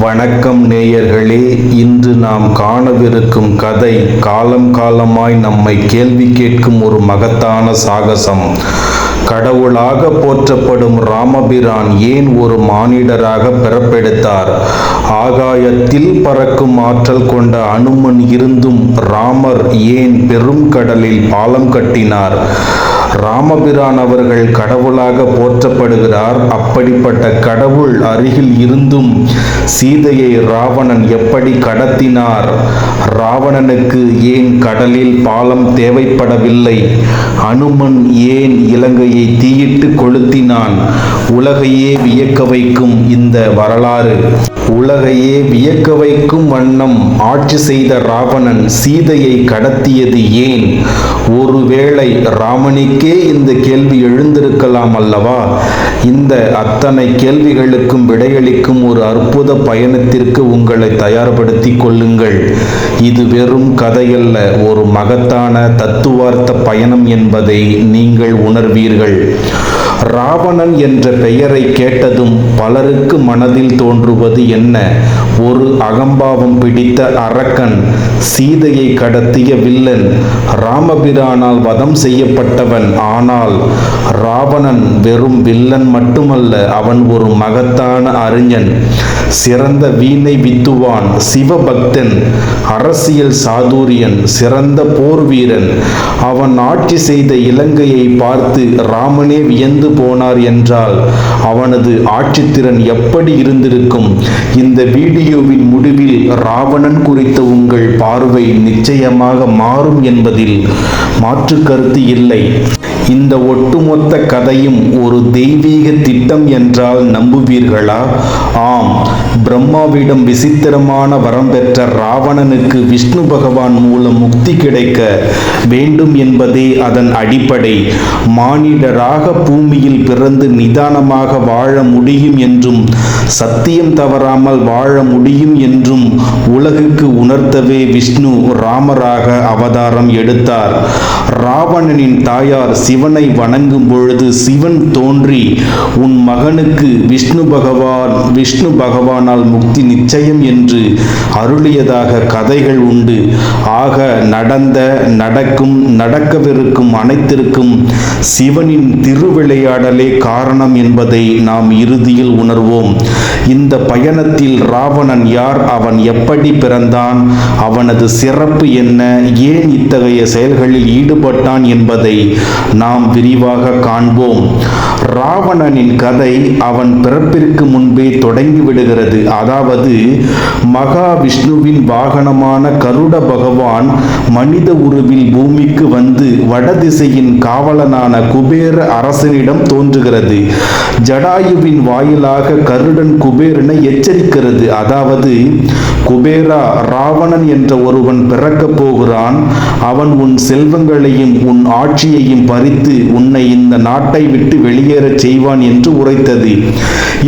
வணக்கம் நேயர்களே இன்று நாம் காணவிருக்கும் கதை காலம் காலமாய் நம்மை கேள்வி கேட்கும் ஒரு மகத்தான சாகசம். கடவுளாக போற்றப்படும் ராமபிரான் ஏன் ஒரு மானிடராக பிறப்பெடுத்தார்? ஆகாயத்தில் பறக்கும் ஆற்றல் கொண்ட அனுமன் இருந்தும் ராமர் ஏன் பெரும் கடலில் பாலம் கட்டினார்? ராமபிரான் அவர்கள் கடவுளாக போற்றப்படுகிறார். அப்படிப்பட்ட கடவுள் அருகில் இருந்தும் சீதையை ராவணன் எப்படி கடத்தினார்? ராவணனுக்கு ஏன் கடலில் பாலம் தேவைப்படவில்லை? அனுமன் ஏன் இலங்கையை தீயிட்டு கொளுத்தினான்? உலகையே வியக்க வைக்கும் இந்த வரலாறு. உலகையே வியக்க வைக்கும் வண்ணம் ஆட்சி செய்த ராவணன் சீதையை கடத்தியது ஏன்? ஒருவேளை ராமனுக்கே இந்த கேள்வி எழுந்திருக்கலாம் அல்லவா? இந்த அத்தனை கேள்விகளுக்கும் விடையளிக்கும் ஒரு அற்புத பயணத்திற்கு உங்களை தயார்படுத்திக் கொள்ளுங்கள். இது வெறும் கதையல்ல ஒரு மகத்தான தத்துவார்த்த பயணம் என்பதை நீங்கள் உணர்வீர்கள். ராவணன் என்ற பெயரை கேட்டதும் பலருக்கு மனதில் தோன்றுவது என்ன? ஒரு அகம்பாவம் பிடித்த அரக்கன் சீதையை கடத்திய வில்லன் ராமபிரானால் வதம் செய்யப்பட்டவன். ஆனால் ராவணன் வெறும் வில்லன் மட்டுமல்ல அவன் ஒரு மகத்தான அறிஞன். சிறந்த வீணை வித்துவான் சிவபக்தன் அரசியல் சாதுரியன் சிறந்த போர் வீரன். அவன் ஆட்சி செய்த இலங்கையை பார்த்து ராமனே வியந்து போனார் என்றால் அவனது ஆட்சித்திறன் எப்படி இருந்திருக்கும்? இந்த வீடியோவின் முடிவில் ராவணன் குறித்த உங்கள் பார்வை நிச்சயமாக மாறும் என்பதில் மாற்று கருத்து இல்லை. இந்த ஒட்டுமொத்த கதையும் ஒரு தெய்வீக திட்டம் என்றால் நம்புவீர்களா? ஆம். பிரம்மாவிடம் விசித்திரமான வரம் பெற்ற ராவணனுக்கு விஷ்ணு பகவான் மூலம் முக்தி கிடைக்க வேண்டும் என்பதே அதன் அடிப்படை. மானிடராக பூமியில் பிறந்து நிதானமாக வாழ முடியும் என்றும் சத்தியம் தவறாமல் வாழ முடியும் என்றும் உலகுக்கு உணர்த்தவே விஷ்ணு ராமராக அவதாரம் எடுத்தார். ராவணனின் தாயார் சிவனை வணங்கும் பொழுது சிவன் தோன்றி உன் மகனுக்கு விஷ்ணு பகவான் விஷ்ணு பகவானால் முக்தி நிச்சயம் என்று அருளியதாக கதைகள் உண்டு. ஆக நடந்த நடக்கும் நடக்கவிருக்கும் அனைத்திற்கும் சிவனின் திருவிளையாடலே காரணம் என்பதை நாம் இறுதியில் உணர்வோம். இந்த பயணத்தில் ராவணன் யார் அவன் எப்படி பிறந்தான் அவனது சிறப்பு என்ன ஏன் இத்தகைய செயல்களில் ஈடுபட்டான் என்பதை நாம் நாம் விரிவாக காண்போம். ராவணனின் கதை அவன் பிறப்பிற்கு முன்பே தொடங்கி விடுகிறது. அதாவது மகாவிஷ்ணுவின் வாகனமான கருட பகவான் மனித உருவில் பூமிக்கு வந்து வடதிசையின் காவலனான குபேர அரசனிடம் தோன்றுகிறது. ஜடாயுவின் வாயிலாக கருடன் குபேரனை எச்சரிக்கிறது. அதாவது குபேரா ராவணன் என்ற ஒருவன் பிறக்கப் போகிறான். அவன் உன் செல்வங்களையும் உன் ஆட்சியையும் பறி பறித்து உன்னை இந்த நாட்டை விட்டு வெளியேறச் செய்வான் என்று உரைத்தது.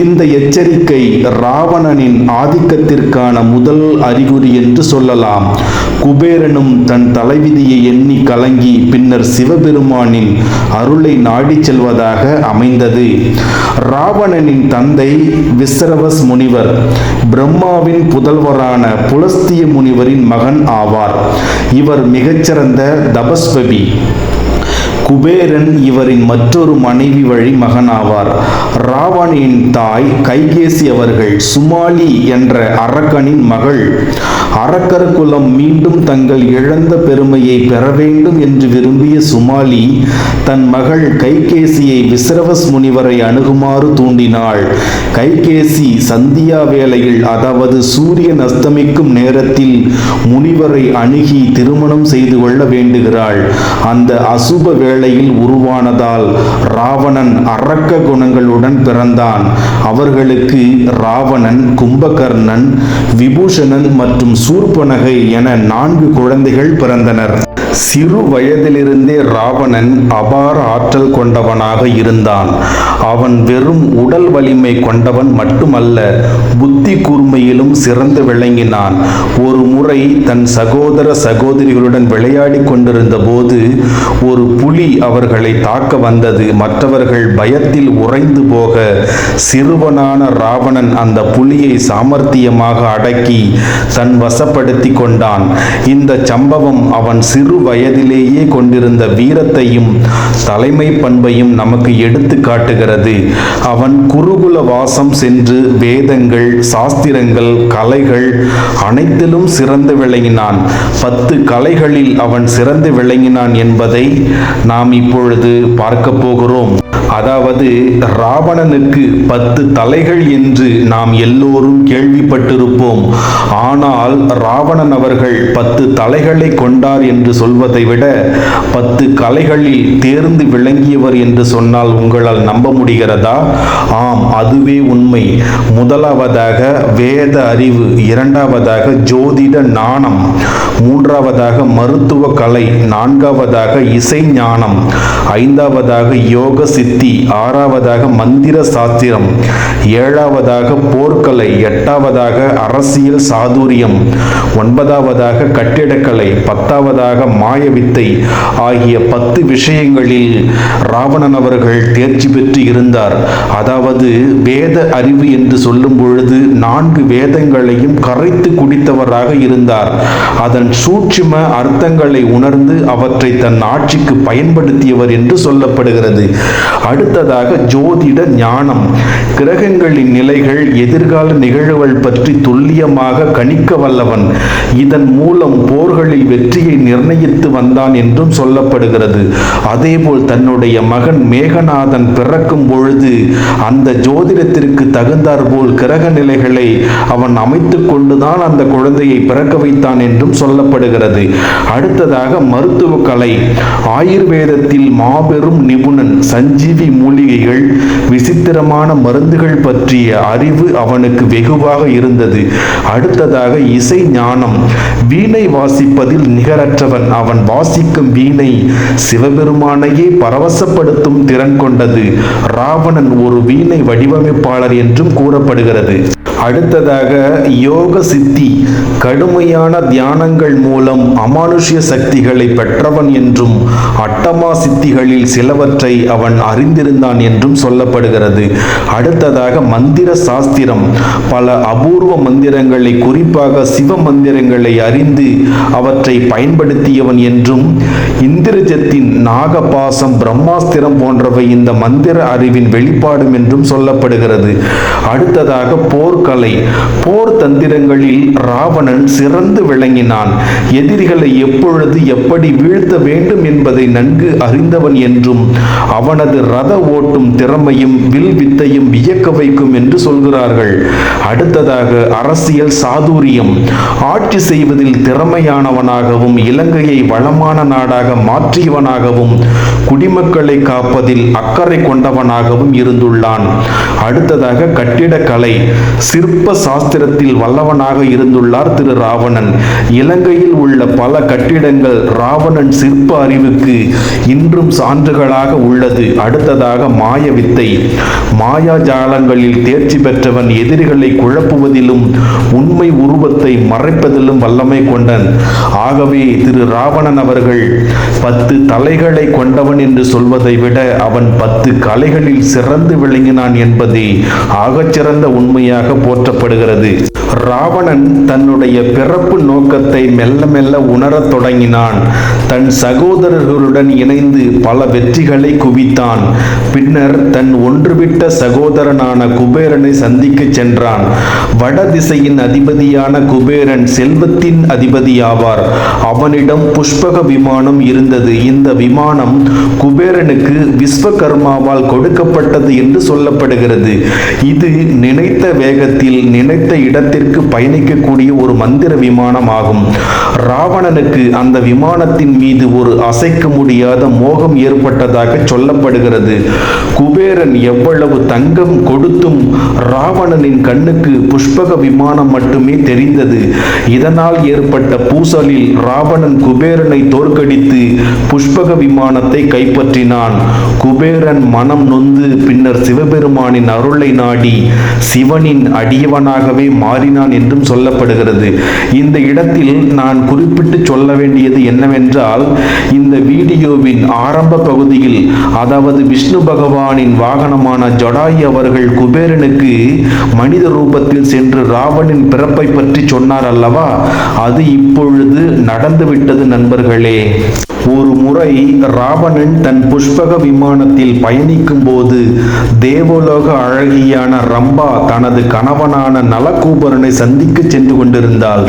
இந்த எச்சரிக்கை ராவணனின் ஆதிக்கத்திற்கான முதல் அறிகுறி என்று சொல்லலாம். குபேரனும் தன் தலைவிதியை எண்ணி கலங்கி பின்னர் சிவபெருமானின் அருளை நாடிச் செல்வதாக அமைந்தது. ராவணனின் தந்தை விஸ்ரவஸ் முனிவர் பிரம்மாவின் புதல்வரான புலஸ்திய முனிவரின் மகன் ஆவார். இவர் மிகச்சிறந்த தபஸ்வபி. குபேரன் இவரின் மற்றொரு மனைவி வழி மகனாவார். ராவணின் தாய் கைகேசி அவர்கள் சுமாலி என்ற அரக்கனின் மகள். அரக்கர் குலம் மீண்டும் தங்கள் இழந்த பெருமையை பெற வேண்டும் என்று விரும்பிய சுமாலி தன் மகள் கைகேசியை விசரவஸ் முனிவரை அணுகுமாறு தூண்டினாள். கைகேசி சந்தியா வேளையில் அதாவது சூரியன் அஸ்தமிக்கும் நேரத்தில் முனிவரை அணுகி திருமணம் செய்து கொள்ள வேண்டுகிறாள். அந்த அசுப வேளையில் உருவானதால் ராவணன் அரக்க குணங்களுடன் பிறந்தான். அவர்களுக்கு ராவணன் கும்பகர்ணன் விபூஷணன் மற்றும் சூர்பனகை என நான்கு குழந்தைகள் பிறந்தனர். சிறு வயதிலிருந்தே ராவணன் அபார ஆற்றல் கொண்டவனாக இருந்தான். அவன் வெறும் உடல் வலிமை கொண்டவன் மட்டுமல்ல புத்தி கூர்மையிலும் சிறந்து விளங்கினான். ஒரு முறை தன் சகோதர சகோதரிகளுடன் விளையாடி கொண்டிருந்த போது ஒரு புலி அவர்களை தாக்க வந்தது. மற்றவர்கள் பயத்தில் உறைந்து போக சிறுவனான ராவணன் அந்த புலியை சாமர்த்தியமாக அடக்கி தன் வசப்படுத்தி கொண்டான். இந்த சம்பவம் அவன் சிறு வயதிலேயே கொண்டிருந்த வீரத்தையும் தலைமை பண்பையும் நமக்கு எடுத்து காட்டுகிறது. அவன் குருகுல வாசம் சென்று வேதங்கள் சாஸ்திரங்கள் கலைகள் அனைத்திலும் சிறந்து விளங்கினான். பத்து கலைகளில் அவன் சிறந்து விளங்கினான் என்பதை நாம் இப்பொழுது பார்க்க போகிறோம். அதாவது ராவணனுக்கு பத்து தலைகள் என்று நாம் எல்லோரும் கேள்விப்பட்டிருப்போம். ஆனால் ராவணன் அவர்கள் பத்து தலைகளை கொண்டார் என்று சொல்வதை விட பத்து கலைகளில் தேர்ந்து விளங்கியவர் என்று சொன்னால் உங்களால் நம்ப முடிகிறதா? ஆம் அதுவே உண்மை. முதலாவதாக வேத அறிவு இரண்டாவதாக ஜோதிட நாணம் மூன்றாவதாக மருத்துவ கலை நான்காவதாக இசை ஞானம் ஐந்தாவதாக யோக சித்த ஆறாவதாக மந்திர சாஸ்திரம் ஏழாவதாக போர்க்கலை எட்டாவதாக அரசியல் சாதுரியம் ஒன்பதாவதாக கட்டிடக்கலை பத்தாவதாக மாயவித்தை ஆகிய பத்து விஷயங்களில் ராவணன் அவர்கள் தேர்ச்சி பெற்று இருந்தார். அதாவது வேத அறிவு என்று சொல்லும் பொழுது நான்கு வேதங்களையும் கரைத்து குடித்தவராக இருந்தார். அதன் சூட்சும அர்த்தங்களை உணர்ந்து அவற்றை தன் ஆட்சிக்கு பயன்படுத்தியவர் என்று சொல்லப்படுகிறது. அடுத்ததாக ஜோதிட ஞானம். கிரகங்களின் நிலைகள் எதிர்கால நிகழ்வுகள் பற்றி துல்லியமாக கணிக்க வல்லவன். இதன் மூலம் போர்களில் வெற்றியை நிர்ணயித்து வந்தான் என்றும் சொல்லப்படுகிறது. அதேபோல் தன்னுடைய மகன் மேகநாதன் பிறக்கும் பொழுது அந்த ஜோதிடத்திற்கு தகுந்தாற்போல் கிரக நிலைகளை அவன் அமைத்து கொண்டுதான் அந்த குழந்தையை பிறக்க வைத்தான் என்றும் சொல்லப்படுகிறது. அடுத்ததாக மருத்துவ கலை ஆயுர்வேதத்தில் மாபெரும் நிபுணன் சஞ்சீவ் மூலிகைகள் விசித்திரமான மருந்துகள் பற்றிய அறிவு அவனுக்கு வெகுவாக இருந்தது. அடுத்ததாக இசை ஞானம். வீணை வாசிப்பதில் நிகரற்றவன். அவன் வாசிக்கும் வீணை சிவபெருமானையே பரவசப்படுத்தும் திறன் கொண்டது. ராவணன் ஒரு வீணை வடிவமைப்பாளர் என்றும் கூறப்படுகிறது. அடுத்ததாக யோக சித்தி கடுமையான தியானங்கள் மூலம் அமானுஷ்ய சக்திகளை பெற்றவன் என்றும் அட்டமா சித்திகளில் சிலவற்றை அவன் அறிந்திருந்தான் என்றும் சொல்லப்படுகிறது. அடுத்ததாக மந்திர சாஸ்திரம் பல அபூர்வ மந்திரங்களை குறிப்பாக சிவ மந்திரங்களை அறிந்து அவற்றை பயன்படுத்தியவன் என்றும் இந்திரஜத்தின் நாகபாசம் பிரம்மாஸ்திரம் போன்றவை இந்த மந்திர அறிவின் வெளிப்பாடும் என்றும் சொல்லப்படுகிறது. அடுத்ததாக போர்க்கலை போர் தந்திரங்களில் ராவணன் சிறந்து விளங்கினான். எதிரிகளை எப்பொழுது எப்படி வீழ்த்த வேண்டும் என்பதை நன்கு அறிந்தவன் என்றும் அவனது ரத ஓட்டும் திறமையும் வில் வித்தையும் வியக்க வைக்கும் என்று சொல்கிறார்கள். அடுத்ததாக அரசியல் சாதுரியம். ஆட்சி செய்வதில் திறமையானவனாகவும் இலங்கையை வளமான நாடாக மாற்றியவனாகவும் குடிமக்களை காப்பதில் அக்கறை கொண்டவனாகவும் இருந்துள்ளான். அடுத்ததாக கட்டிடக்கலை. சிற்ப சாஸ்திரத்தில் வல்லவனாக இருந்துள்ளார் திரு ராவணன். இலங்கையில் உள்ள பல கட்டிடங்கள் ராவணன் சிற்ப அறிவுக்கு இன்றும் சான்றுகளாக உள்ளது. அடுத்ததாக மாய வித்தை மாயாஜாலங்களில் தேர்ச்சி பெற்றவன் எதிரிகளை குழப்புவதிலும் உண்மை உருவத்தை மறைப்பதிலும் வல்லமை கொண்டன். ஆகவே திரு ராவணன் அவர்கள் பத்து தலைகளை கொண்டவன் என்று சொல்வதை விட அவன் பத்து கலைகளில் சிறந்து விளங்கினான் என்பதே ஆகச்சிறந்த உண்மையாக போற்றப்படுகிறது. ராவணன் தன்னுடைய பிறப்பு நோக்கத்தை மெல்ல மெல்ல உணரத் தொடங்கினான். தன் சகோதரர்களுடன் இணைந்து பல வெற்றிகளை குவித்தான். பின்னர் தன் ஒன்றுவிட்ட சகோதரனான குபேரனை சந்திக்க சென்றான். வட திசையின் அதிபதியான குபேரன் செல்வத்தின் அதிபதியாவார். அவனிடம் புஷ்பக விமானம் இருந்தது. இந்த விமானம் குபேரனுக்கு விஸ்வகர்மாவால் கொடுக்கப்பட்டது என்று சொல்லப்படுகிறது. இது நினைத்த வேகத்தில் நினைத்த இடத்தில் இடத்திற்கு பயணிக்கக்கூடிய ஒரு மந்திர விமானம் ஆகும் ராவணனுக்கு அந்த விமானத்தின் மீது ஒரு அசைக்க முடியாத மோகம் ஏற்பட்டதாக சொல்லப்படுகிறது. குபேரன் எவ்வளவு தங்கம் கொடுத்தும் ராவணனின் கண்ணுக்கு புஷ்பக விமானம் மட்டுமே தெரிந்தது. இதனால் ஏற்பட்ட பூசலில் ராவணன் குபேரனை தோற்கடித்து புஷ்பக விமானத்தை கைப்பற்றினான். குபேரன் மனம் நொந்து பின்னர் சிவபெருமானின் அருளை நாடி சிவனின் அடியவனாகவே மாறி மாறினான் என்றும் சொல்லப்படுகிறது. இந்த இடத்தில் நான் குறிப்பிட்டு சொல்ல வேண்டியது என்னவென்றால் இந்த வீடியோவின் ஆரம்ப பகுதியில் அதாவது விஷ்ணு பகவானின் வாகனமான ஜடாயி அவர்கள் குபேரனுக்கு மனித ரூபத்தில் சென்று ராவணின் பிறப்பை பற்றி சொன்னார் அல்லவா? அது இப்பொழுது நடந்துவிட்டது நண்பர்களே. ஒரு முறை ராவணன் தன் புஷ்பக விமானத்தில் பயணிக்கும் போது தேவலோக அழகியான ரம்பா தனது கணவனான நலகூபரனை சந்திக்க சென்று கொண்டிருந்தாள்.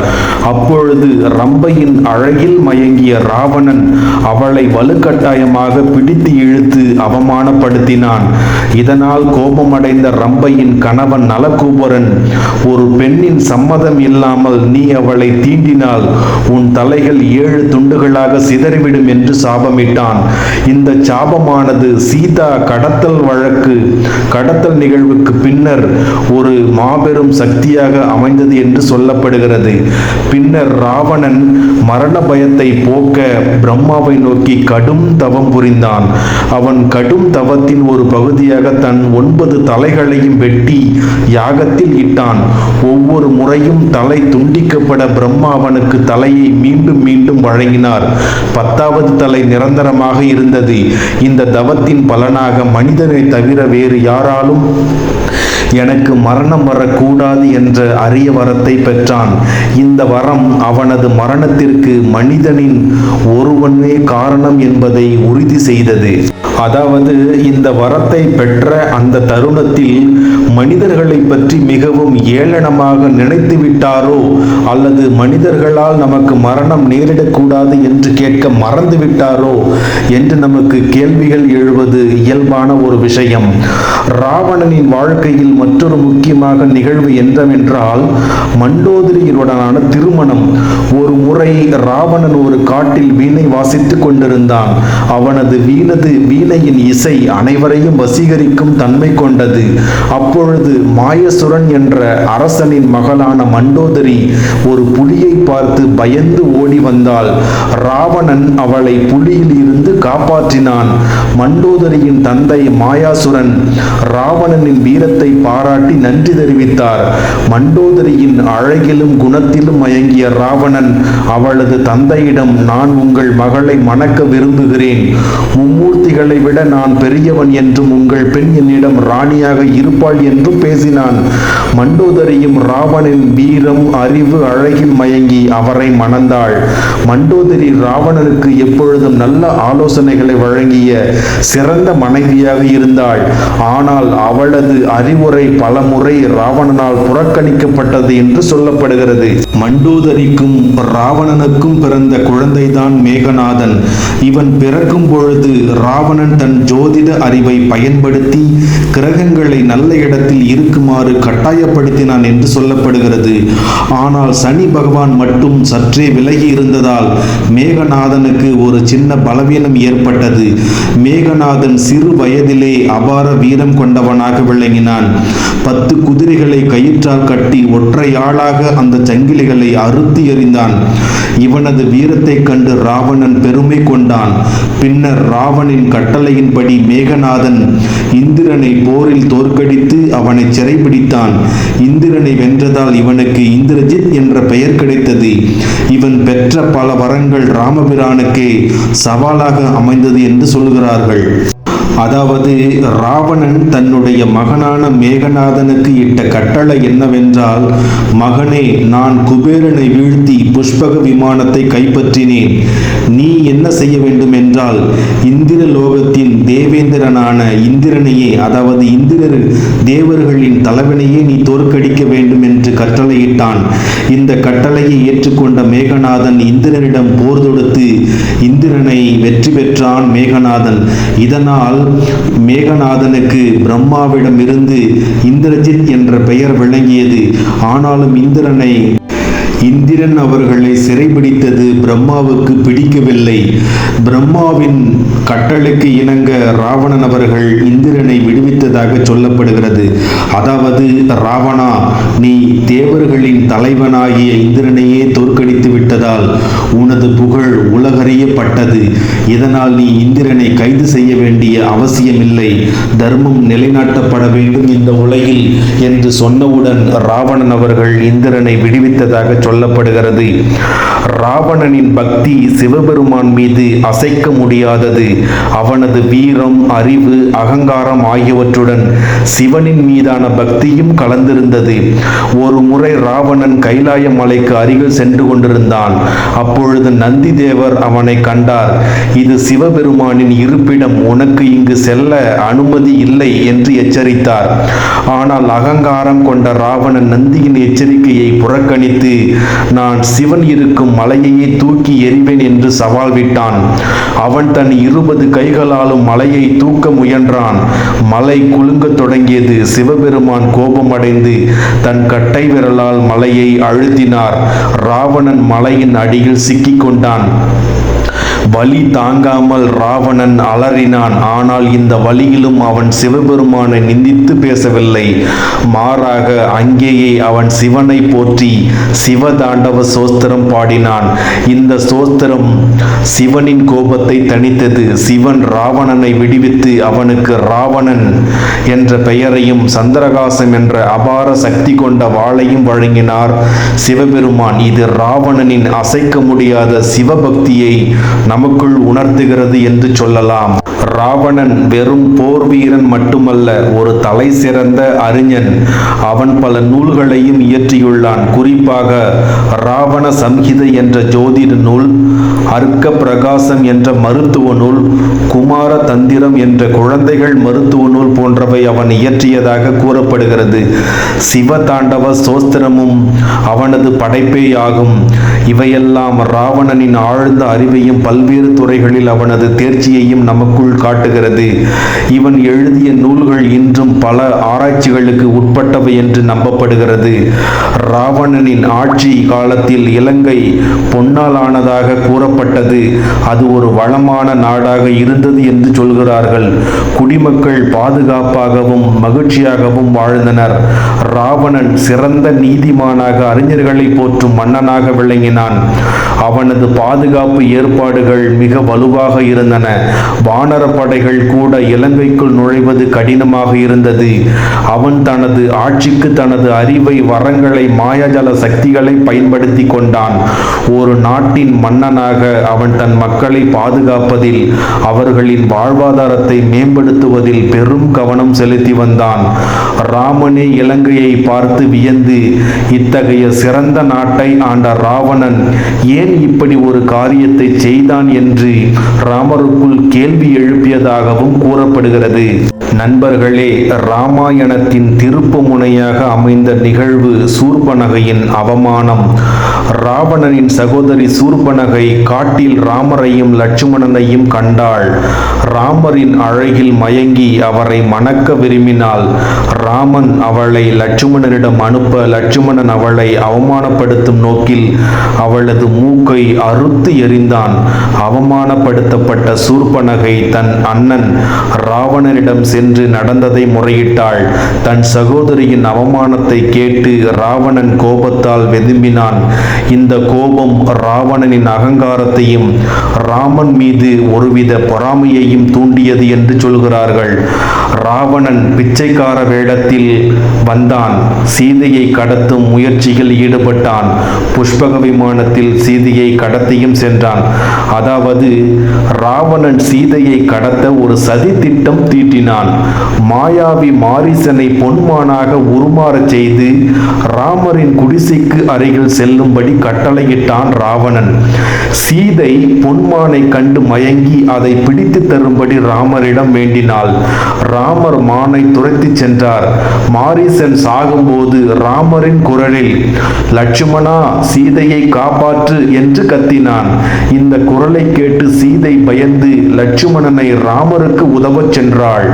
அப்பொழுது ரம்பையின் அழகில் மயங்கிய ராவணன் அவளை வலுக்கட்டாயமாக பிடித்து இழுத்து அவமானப்படுத்தினான். இதனால் கோபமடைந்த ரம்பையின் கணவன் நலகூபரன் ஒரு பெண்ணின் சம்மதம் இல்லாமல் நீ அவளை தீண்டினால் உன் தலைகள் ஏழு துண்டுகளாக சிதறிவிடும் என்று சாபமிட்டான். இந்த சாபமானது சீதா கடத்தல் வழக்கு கடத்தல் நிகழ்வுக்கு பின்னர் ஒரு மாபெரும் சக்தியாக அமைந்தது என்று சொல்லப்படுகிறது. பின்னர் ராவணன் மரண பயத்தை போக்க பிரம்மாவை நோக்கி கடும் தவம் புரிந்தான். அவன் கடும் தவத்தின் ஒரு பகுதியாக தன் ஒன்பது தலைகளையும் வெட்டி யாகத்தில் இட்டான். ஒவ்வொரு முறையும் தலை துண்டிக்கப்பட பிரம்மா அவனுக்கு தலையை மீண்டும் மீண்டும் வழங்கினார். பத்தாவது தலை நிரந்தரமாக இருந்தது. இந்த தவத்தின் பலனாக மனிதனை தவிர வேறு யாராலும் எனக்கு மரணம் வரக்கூடாது என்ற அரிய வரத்தை பெற்றான். இந்த வரம் அவனது மரணத்திற்கு மனிதனின் ஒருவனே காரணம் என்பதை உறுதி செய்தது. அதாவது இந்த வரத்தை பெற்ற அந்த தருணத்தில் மனிதர்களை பற்றி மிகவும் ஏளனமாக நினைத்து விட்டாரோ? அல்லது மனிதர்களால் நமக்கு மரணம் நேரிடக்கூடாது என்று கேட்க மறந்து விட்டாரோ? என்று நமக்கு கேள்விகள் எழுவது இயல்பான ஒரு விஷயம். ராவணனின் வாழ்க்கையில் மற்றொரு முக்கியமாக நிகழ்வு என்னவென்றால் மண்டோதரியுடனான திருமணம். ஒரு முறை ராவணன் ஒரு காட்டில் வீணை வாசித்துக் கொண்டிருந்தான். அவனது வீணது வீண வீணையின் இசை அனைவரையும் வசீகரிக்கும் தன்மை கொண்டது. அப்பொழுது மாயசுரன் என்ற அரசனின் மகளான மண்டோதரி ஒரு புலியை பார்த்து பயந்து ஓடி வந்தாள். ராவணன் அவளை புலியில் இருந்து காப்பாற்றினான். மண்டோதரியின் தந்தை மாயாசுரன் ராவணனின் வீரத்தை பாராட்டி நன்றி தெரிவித்தார். மண்டோதரியின் அழகிலும் குணத்திலும் மயங்கிய ராவணன் அவளது தந்தையிடம் நான் உங்கள் மகளை மணக்க விரும்புகிறேன். மும்மூர்த்திகளை விட நான் பெரியவன் என்றும் உங்கள் பெண் என்னிடம் ராணியாக இருப்பாள் என்றும் பேசினான். மண்டோதரியும் ராவணனின் வீரம் அறிவு அழகில் மயங்கி அவரை மணந்தாள். மண்டோதரி ராவணனுக்கு எப்பொழுதும் நல்ல ஆலோசனைகளை வழங்கிய சிறந்த மனைவியாக இருந்தாள். ஆனால் அவளது அறிவுரை பலமுறை ராவணனால் புறக்கணிக்கப்பட்டது என்று சொல்லப்படுகிறது. மண்டோதரிக்கும் ராவணனுக்கும் பிறந்த குழந்தைதான் மேகநாதன். இவன் பிறக்கும் பொழுது ராவ ராவணன் தன் ஜோதிட அறிவை பயன்படுத்தி கிரகங்களை நல்ல இடத்தில் இருக்குமாறு கட்டாயப்படுத்தினான் என்று சொல்லப்படுகிறது. ஆனால் சனி பகவான் மட்டும் சற்றே விலகி இருந்ததால் மேகநாதனுக்கு ஒரு சின்ன பலவீனம் ஏற்பட்டது. மேகநாதன் சிறு வயதிலே அபார வீரம் கொண்டவனாக விளங்கினான். பத்து குதிரைகளை கயிற்றால் கட்டி ஒற்றையாளாக அந்த சங்கிலிகளை அறுத்து எறிந்தான். இவனது வீரத்தை கண்டு ராவணன் பெருமை கொண்டான். பின்னர் ராவனின் கட்டளையின்படி மேகநாதன் இந்திரனை போரில் தோற்கடித்து அவனை சிறைபிடித்தான். இந்திரனை வென்றதால் இவனுக்கு இந்திரஜித் என்ற பெயர் கிடைத்தது. இவன் பெற்ற பல வரங்கள் ராமபிரானுக்கே சவாலாக அமைந்தது என்று சொல்கிறார்கள். அதாவது ராவணன் தன்னுடைய மகனான மேகநாதனுக்கு இட்ட கட்டளை என்னவென்றால் மகனே நான் குபேரனை வீழ்த்தி புஷ்பக விமானத்தை கைப்பற்றினேன். நீ என்ன செய்ய வேண்டும் என்றால் இந்திர லோகத்தின் தேவேந்திரனான இந்திரனையே அதாவது இந்திரர் தேவர்களின் தலைவனையே நீ தோற்கடிக்க வேண்டும் என்று கட்டளையிட்டான். இந்த கட்டளையை ஏற்றுக்கொண்ட மேகநாதன் இந்திரனிடம் போர் தொடுத்து இந்திரனை வெற்றி பெற்றான் மேகநாதன். இதனால் மேகநாதனுக்கு பிரம்மாவிடமிருந்து இந்திரஜித் என்ற பெயர் விளங்கியது. ஆனாலும் இந்திரனை இந்திரன் அவர்களை சிறைபிடித்தது பிரம்மாவுக்கு பிடிக்கவில்லை. பிரம்மாவின் கட்டளைக்கு இணங்க ராவணன் அவர்கள் இந்திரனை விடுவித்ததாக சொல்லப்படுகிறது. அதாவது ராவணா நீ தேவர்களின் தலைவனாகிய இந்திரனையே தோற்கடித்து விட்டதால் உனது புகழ் உலகறியப்பட்டது. இதனால் நீ இந்திரனை கைது செய்ய வேண்டிய அவசியமில்லை. தர்மம் நிலைநாட்டப்பட வேண்டும் இந்த உலகில் என்று சொன்னவுடன் ராவணன் அவர்கள் இந்திரனை விடுவித்ததாக சொல்லப்படுகிறது. ராவணனின் பக்தி சிவபெருமான் மீது அசைக்க முடியாதது. அவனது வீரம் அறிவு அகங்காரம் ஆகியவற்றுடன் சிவனின் மீதான பக்தியும் கலந்திருந்தது. ஒரு முறை ராவணன் கைலாய மலைக்கு அருகில் சென்று கொண்டிருந்தான். அப்பொழுது நந்தி தேவர் அவனை கண்டார் இது சிவபெருமானின் இருப்பிடம். உனக்கு இங்கு செல்ல அனுமதி இல்லை என்று எச்சரித்தார். ஆனால் அகங்காரம் கொண்ட ராவணன் நந்தியின் எச்சரிக்கையை புறக்கணித்து நான் சிவன் இருக்கும் மலையையே தூக்கி எறிவேன் என்று சவால் விட்டான். அவன் தன் இருபது கைகளாலும் மலையை தூக்க முயன்றான். மலை குலுங்கத் தொடங்கியது. சிவபெருமான் கோபமடைந்து தன் கட்டை விரலால் மலையை அழுத்தினார். ராவணன் மலையின் அடியில் சிக்கிக் கொண்டான். வலி தாங்காமல் ராவணன் அலறினான். ஆனால் இந்த வழியிலும் அவன் சிவபெருமானை நிந்தித்து பேசவில்லை. மாறாக அங்கேயே அவன் சிவனை போற்றி சிவதாண்டவ சோஸ்திரம் பாடினான். இந்த சோஸ்திரம் சிவனின் கோபத்தை தணித்தது. சிவன் ராவணனை விடுவித்து அவனுக்கு ராவணன் என்ற பெயரையும் சந்திரகாசம் என்ற அபார சக்தி கொண்ட வாளையும் வழங்கினார் சிவபெருமான். இது ராவணனின் அசைக்க முடியாத சிவபக்தியை நமக்குள் உணர்த்துகிறது என்று சொல்லலாம். ராவணன் வெறும் போர் வீரன் மட்டுமல்ல ஒரு தலை சிறந்த அறிஞன். அவன் பல நூல்களையும் இயற்றியுள்ளான். குறிப்பாக ராவண சம்ஹிதை என்ற ஜோதிட நூல் அர்க்க பிரகாசம் என்ற மருத்துவ நூல் குமார தந்திரம் என்ற குழந்தைகள் மருத்துவ நூல் போன்றவை அவன் இயற்றியதாக கூறப்படுகிறது. சிவ தாண்டவ சோஸ்திரமும் அவனது படைப்பேயாகும். இவையெல்லாம் ராவணனின் ஆழ்ந்த அறிவையும் பல்வேறு பல்வேறு துறைகளில் அவனது தேர்ச்சியையும் நமக்குள் காட்டுகிறது. இவன் எழுதிய நூல்கள் இன்றும் பல ஆராய்ச்சிகளுக்கு உட்பட்டவை என்று நம்பப்படுகிறது. ராவணனின் ஆட்சி காலத்தில் இலங்கை பொன்னாலானதாக கூறப்பட்டது. அது ஒரு வளமான நாடாக இருந்தது என்று சொல்கிறார்கள். குடிமக்கள் பாதுகாப்பாகவும் மகிழ்ச்சியாகவும் வாழ்ந்தனர். ராவணன் சிறந்த நீதிமானாக அறிஞர்களை போற்றும் மன்னனாக விளங்கினான். அவனது பாதுகாப்பு ஏற்பாடுகள் படைகள் மிக வலுவாக இருந்தன. வானர படைகள் கூட இலங்கைக்குள் நுழைவது கடினமாக இருந்தது. அவன் தனது ஆட்சிக்கு தனது அறிவை வரங்களை மாயாஜால சக்திகளை பயன்படுத்தி கொண்டான். ஒரு நாட்டின் மன்னனாக அவன் தன் மக்களை பாதுகாப்பதில் அவர்களின் வாழ்வாதாரத்தை மேம்படுத்துவதில் பெரும் கவனம் செலுத்தி வந்தான். ராமனே இலங்கையை பார்த்து வியந்து இத்தகைய சிறந்த நாட்டை ஆண்ட ராவணன் ஏன் இப்படி ஒரு காரியத்தை செய்தான் என்று ராமருக்குள் கேள்வி எழுப்பியதாகவும் கூறப்படுகிறது. நண்பர்களே ராமாயணத்தின் திருப்பு முனையாக அமைந்த நிகழ்வு சூர்பனகையின் அவமானம். ராவணனின் சகோதரி சூர்பனகை காட்டில் ராமரையும் லட்சுமணனையும் கண்டாள். ராமரின் அழகில் மயங்கி அவரை மணக்க விரும்பினாள். ராமன் அவளை லட்சுமணனிடம் அனுப்ப லட்சுமணன் அவளை அவமானப்படுத்தும் நோக்கில் அவளது மூக்கை அறுத்து எறிந்தான். அவமானப்படுத்தப்பட்ட சூர்பனகை தன் அண்ணன் ராவணனிடம் சென்று நடந்ததை முறையிட்டாள். தன் சகோதரியின் அவமானத்தை கேட்டு ராவணன் கோபத்தால் வெதும்பினான் இந்த கோபம் ராவணனின் அகங்காரத்தையும் ராமன் மீது ஒருவித பொறாமையையும் தூண்டியது என்று சொல்கிறார்கள். ராவணன் பிச்சைக்கார வேடத்தில் வந்தான். சீதையை கடத்தும் முயற்சியில் ஈடுபட்டான். புஷ்பக விமானத்தில் சீதையை கடத்தியும் சென்றான். அதாவது ராவணன் சீதையை கடத்த ஒரு சதி திட்டம் தீட்டினான். மாயாவி மாரிசனை பொன்மானாக உருமாறச் செய்து ராமரின் குடிசைக்கு அருகில் செல்லும்படி செய்யும்படி கட்டளையிட்டான் ராவணன். சீதை பொன்மானை கண்டு மயங்கி அதை பிடித்து தரும்படி ராமரிடம் வேண்டினாள். ராமர் மானை துரத்தி சென்றார். மாரிசன் சாகும்போது ராமரின் குரலில் லட்சுமணா சீதையை காப்பாற்று என்று கத்தினான். இந்த குரலை கேட்டு சீதை பயந்து லட்சுமணனை ராமருக்கு உதவச் சென்றாள்.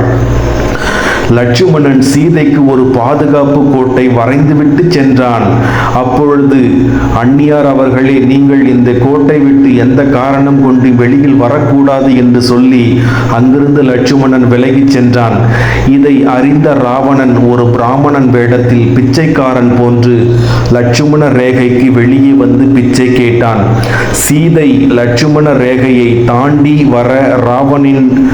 லட்சுமணன் சீதைக்கு ஒரு பாதுகாப்பு கோட்டை வரைந்துவிட்டு சென்றான். அப்பொழுது அந்நியார் அவர்களே நீங்கள் இந்த கோட்டை விட்டு எந்த காரணம் கொண்டு வெளியில் வரக்கூடாது என்று சொல்லி அங்கிருந்து லட்சுமணன் விலகிச் சென்றான். இதை அறிந்த ராவணன் ஒரு பிராமணன் வேடத்தில் பிச்சைக்காரன் போன்று லட்சுமண ரேகைக்கு வெளியே வந்து பிச்சை கேட்டான். சீதை லட்சுமண ரேகையை தாண்டி வர ராவணின்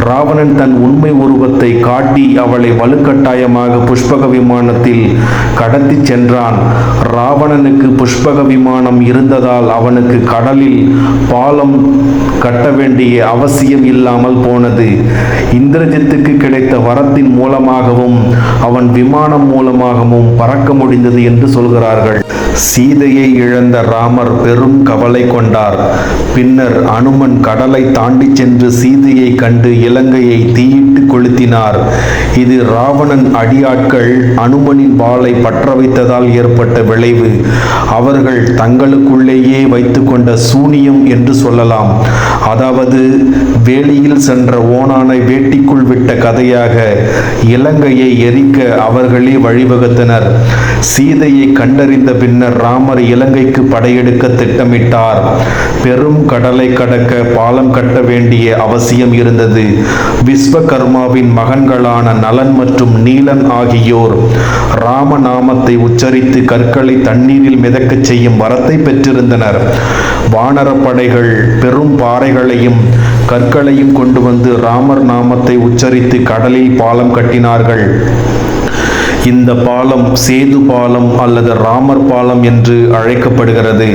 ராவணன் தன் உண்மை உருவத்தை காட்டி அவளை வலுக்கட்டாயமாக புஷ்பக விமானத்தில் கடத்தி சென்றான். ராவணனுக்கு புஷ்பக விமானம் இருந்ததால் அவனுக்கு கடலில் பாலம் கட்ட வேண்டிய அவசியம் இல்லாமல் போனது. இந்திரஜித்துக்கு கிடைத்த வரத்தின் மூலமாகவும் அவன் விமானம் மூலமாகவும் பறக்க முடிந்தது என்று சொல்கிறார்கள். சீதையை இழந்த ராமர் பெரும் கவலை கொண்டார். பின்னர் அனுமன் கடலை தாண்டி சென்று சீதையை கண்டு இலங்கையை தீயிட்டு கொளுத்தினார். இது ராவணன் அடியாட்கள் அனுமனின் வாளை பற்ற வைத்ததால் ஏற்பட்ட விளைவு. அவர்கள் தங்களுக்குள்ளேயே வைத்துக்கொண்ட சூனியம் என்று சொல்லலாம். அதாவது வேலியில் சென்ற ஓனானை வேட்டிக்குள் விட்ட கதையாக இலங்கையை எரிக்க அவர்களே வழிவகுத்தனர். சீதையை கண்டறிந்த பின்னர் ராமர் இலங்கைக்கு படையெடுக்க திட்டமிட்டார். பெரும் கடலை கடக்க பாலம் கட்ட வேண்டிய அவசியம் இருந்தது. விஸ்வகர்மாவின் மகன்களான நலன் மற்றும் நீலன் ஆகியோர். ராமநாமத்தை உச்சரித்து கற்களை தண்ணீரில் மிதக்கச் செய்யும் வரத்தை பெற்றிருந்தனர். வானரப்படைகள் பெரும் பாறைகளையும் கற்களையும் கொண்டு வந்து ராமர் நாமத்தை உச்சரித்து கடலில் பாலம் கட்டினார்கள். இந்த பாலம் சேது பாலம் அல்லது ராமர் பாலம் என்று அழைக்கப்படுகிறது.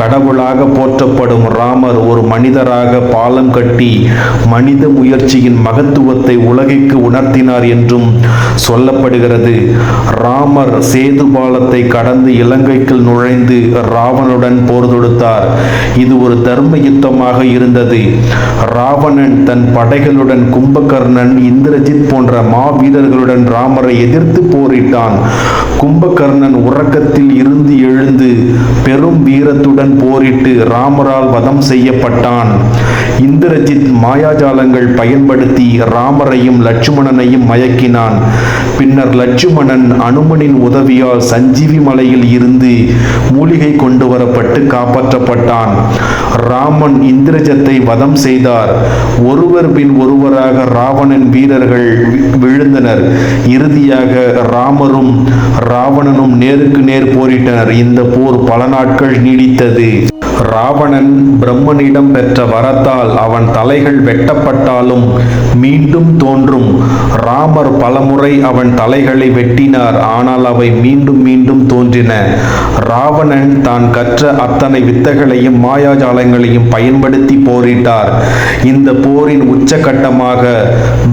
கடவுளாக போற்றப்படும் ராமர் ஒரு மனிதராக பாலம் கட்டி மனித முயற்சியின் மகத்துவத்தை உலகிற்கு உணர்த்தினார் என்றும் சொல்லப்படுகிறது. ராமர் சேது பாலத்தை கடந்து இலங்கைக்குள் நுழைந்து ராவனுடன் போர் தொடுத்தார். இது ஒரு தர்ம யுத்தமாக இருந்தது. ராவணன் தன் படைகளுடன் கும்பகர்ணன் இந்திரஜித் போன்ற மாவீரர்களுடன் ராமரை எதிர்த்து போர் போரிட்டான் கும்பகர்ணன் உறக்கத்தில் இருந்து எழுந்து பெரும் வீரத்துடன் போரிட்டு ராமரால் வதம் செய்யப்பட்டான். இந்திரஜித் மாயாஜாலங்கள் பயன்படுத்தி ராமரையும் லட்சுமணனையும் மயக்கினான். பின்னர் லட்சுமணன் அனுமனின் உதவியால் சஞ்சீவி மலையில் இருந்து மூலிகை கொண்டு வரப்பட்டு காப்பாற்றப்பட்டான். ராமன் இந்திரஜத்தை வதம் செய்தார். ஒருவர் பின் ஒருவராக ராவணன் வீரர்கள் விழுந்தனர். இறுதியாக ராமரும் ராவணனும் நேருக்கு நேர் போரிட்டனர். இந்த போர் பல நாட்கள் நீடித்தது. ராவணன் பிரம்மனிடம் பெற்ற வரத்தால் அவன் தலைகள் வெட்டப்பட்டாலும் மீண்டும் தோன்றும். ராமர் பலமுறை அவன் தலைகளை வெட்டினார் ஆனால் அவை மீண்டும் மீண்டும் தோன்றின. ராவணன் தான் கற்ற அத்தனை வித்தைகளையும் மாயாஜாலங்களையும் பயன்படுத்தி போரிட்டார். இந்த போரின் உச்சகட்டமாக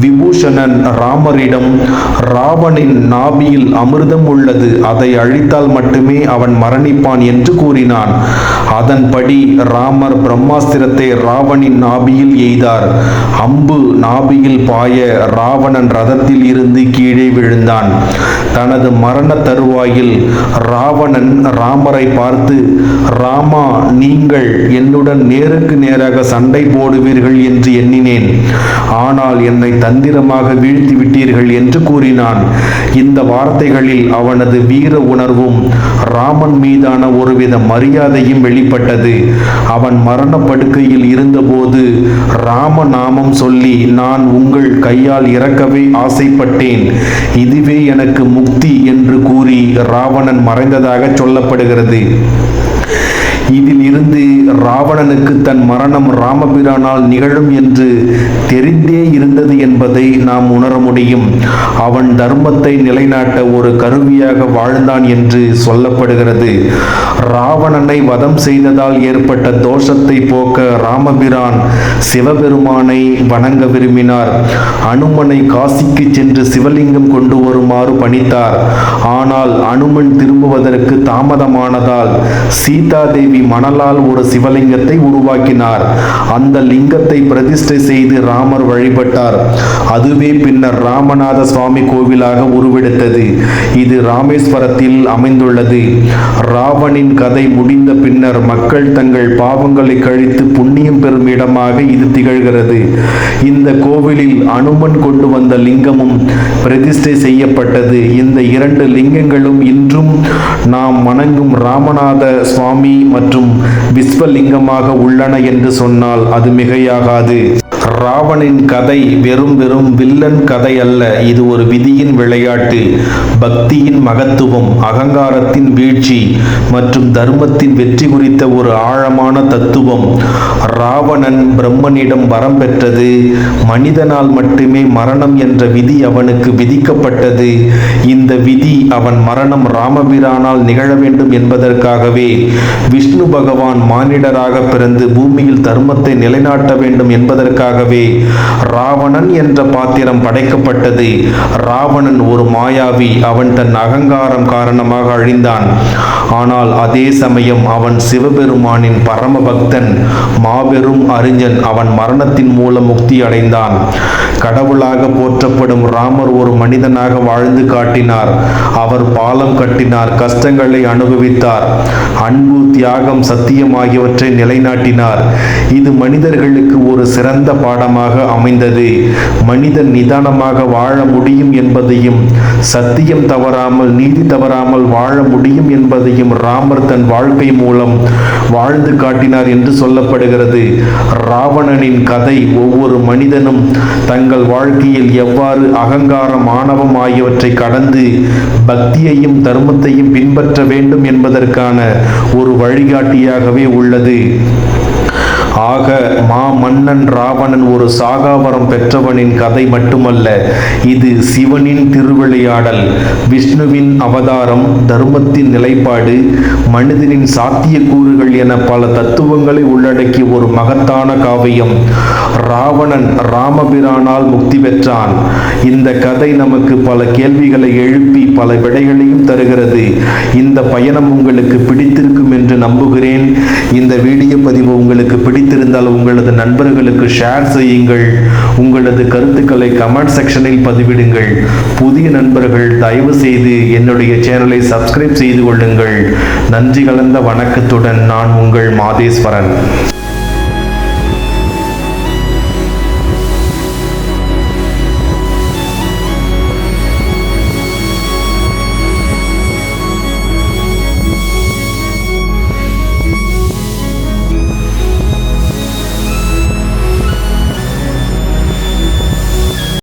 விபூஷணன் ராமரிடம் ராவணின் நாபியில் அமிர்தம் உள்ளது அதை அழித்தால் மட்டுமே அவன் மரணிப்பான் என்று கூறினான். அதன் படி ராமர் பிரம்மாஸ்திரத்தை ராவணின் நாபியில் எய்தார். அம்பு நாபியில் பாய ராவணன் ரதத்தில் இருந்து கீழே விழுந்தான். தனது மரண தருவாயில் ராவணன் ராமரை பார்த்து ராமா நீங்கள் என்னுடன் நேருக்கு நேராக சண்டை போடுவீர்கள் என்று எண்ணினேன். ஆனால் என்னை தந்திரமாக வீழ்த்தி விட்டீர்கள் என்று கூறினான். இந்த வார்த்தைகளில் அவனது வீர உணர்வும் ராமன் மீதான ஒருவித மரியாதையும் வெளிப்பட்டது. அவன் மரணப்படுக்கையில் இருந்தபோது ராம நாமம் சொல்லி நான் உங்கள் கையால் இறக்கவே ஆசைப்பட்டேன். இதுவே எனக்கு முக்தி என்று கூறி ராவணன் மறைந்ததாக சொல்லப்படுகிறது. இதில் இருந்து ராவணனுக்கு தன் மரணம் ராமபிரானால் நிகழும் என்று தெரிந்தே இருந்தது என்பதை நாம் உணர முடியும். அவன் தர்மத்தை நிலைநாட்ட ஒரு கருவியாக வாழ்ந்தான் என்று சொல்லப்படுகிறது. ராவணனை வதம் செய்ததால் ஏற்பட்ட தோஷத்தை போக்க ராமபிரான் சிவபெருமானை வணங்க விரும்பினார். அனுமனை காசிக்கு சென்று சிவலிங்கம் கொண்டு வருமாறு பணித்தார். ஆனால் அனுமன் திரும்புவதற்கு தாமதமானதால் சீதாதேவி மணலால் ஒரு சிவலிங்கத்தை உருவாக்கினார். அந்த லிங்கத்தை பிரதிஷ்டை செய்து ராமர் வழிபட்டார். அதுவே பின்னர் ராமநாத சுவாமி கோவிலாக உருவெடுத்தது. இது ராமேஸ்வரத்தில் அமைந்துள்ளது. ராவணின் கதை முடிந்த பின்னர் மக்கள் தங்கள் பாவங்களை கழித்து புண்ணியம் பெறும் இடமாக இது திகழ்கிறது. இந்த கோவிலில் அனுமன் கொண்டு வந்த லிங்கமும் பிரதிஷ்டை செய்யப்பட்டது. இந்த இரண்டு லிங்கங்களும் இன்றும் நாம் வணங்கும் ராமநாத சுவாமி மற்றும் மற்றும் விஸ்வலிங்கமாக உள்ளன என்று சொன்னால் அது மிகையாகாது. ராவணின் கதை வெறும் வெறும் வில்லன் கதை அல்ல இது ஒரு விதியின் விளையாட்டு. பக்தியின் மகத்துவம் அகங்காரத்தின் வீழ்ச்சி மற்றும் தர்மத்தின் வெற்றி குறித்த ஒரு ஆழமான தத்துவம். ராவணன் பிரம்மனிடம் வரம் பெற்றது. மனிதனால் மட்டுமே மரணம் என்ற விதி அவனுக்கு விதிக்கப்பட்டது. இந்த விதி அவன் மரணம் ராமபிரானால் நிகழ வேண்டும் என்பதற்காகவே விஷ்ணு பகவான் மானிடராக பிறந்து பூமியில் தர்மத்தை நிலைநாட்ட வேண்டும் என்பதற்காக அதற்காகவே ராவணன் என்ற பாத்திரம் படைக்கப்பட்டது. ராவணன் ஒரு மாயாவி அவன் தன் அகங்காரம் காரணமாக அழிந்தான். ஆனால் அதே சமயம் அவன் சிவபெருமானின் பரம பக்தன் மாபெரும் அறிஞன் அவன் மரணத்தின் மூலம் முக்தி அடைந்தான். கடவுளாக போற்றப்படும் ராமர் ஒரு மனிதனாக வாழ்ந்து காட்டினார். அவர் பாலம் கட்டினார் கஷ்டங்களை அனுபவித்தார். அன்பு தியாகம் சத்தியம் ஆகியவற்றை நிலைநாட்டினார். இது மனிதர்களுக்கு ஒரு சிறந்த பாடமாக அமைந்தது. மனிதன் நிதானமாக வாழ முடியும் என்பதையும் சத்தியம் தவறாமல் நீதி தவறாமல் வாழ முடியும் என்பதையும் ராமர் தன் வாழ்க்கை மூலம் வாழ்ந்து காட்டினார் என்று சொல்லப்படுகிறது. ராவணனின் கதை ஒவ்வொரு மனிதனும் தங்கள் வாழ்க்கையில் எவ்வாறு அகங்காரம் ஆணவம் ஆகியவற்றை கடந்து பக்தியையும் தர்மத்தையும் பின்பற்ற வேண்டும் என்பதற்கான ஒரு வழிகாட்டியாகவே உள்ளது. ஆக மா மன்னன் ராவணன் ஒரு சாகாவரம் பெற்றவனின் கதை மட்டுமல்ல இது சிவனின் திருவிளையாடல். விஷ்ணுவின் அவதாரம் தர்மத்தின் நிலைப்பாடு மனிதனின் சாத்தியக்கூறுகள் என பல தத்துவங்களை உள்ளடக்கிய ஒரு மகத்தான காவியம். ராவணன் ராமபிரானால் முக்தி பெற்றான். இந்த கதை நமக்கு பல கேள்விகளை எழுப்பி பல விடைகளையும் தருகிறது. இந்த பயணம் உங்களுக்கு பிடித்திருக்கும் என்று நம்புகிறேன். இந்த வீடியோ பதிவு உங்களுக்கு பிடித்திருந்தால் உங்களது நண்பர்களுக்கு ஷேர் செய்யுங்கள். உங்களது கருத்துக்களை கமெண்ட் செக்ஷனில் பதிவிடுங்கள். புதிய நண்பர்கள் தயவு செய்து என்னுடைய சேனலை சப்ஸ்கிரைப் செய்து கொள்ளுங்கள். நன்றி கலந்த வணக்கத்துடன் நான் உங்கள் மாதேஸ்வரன்.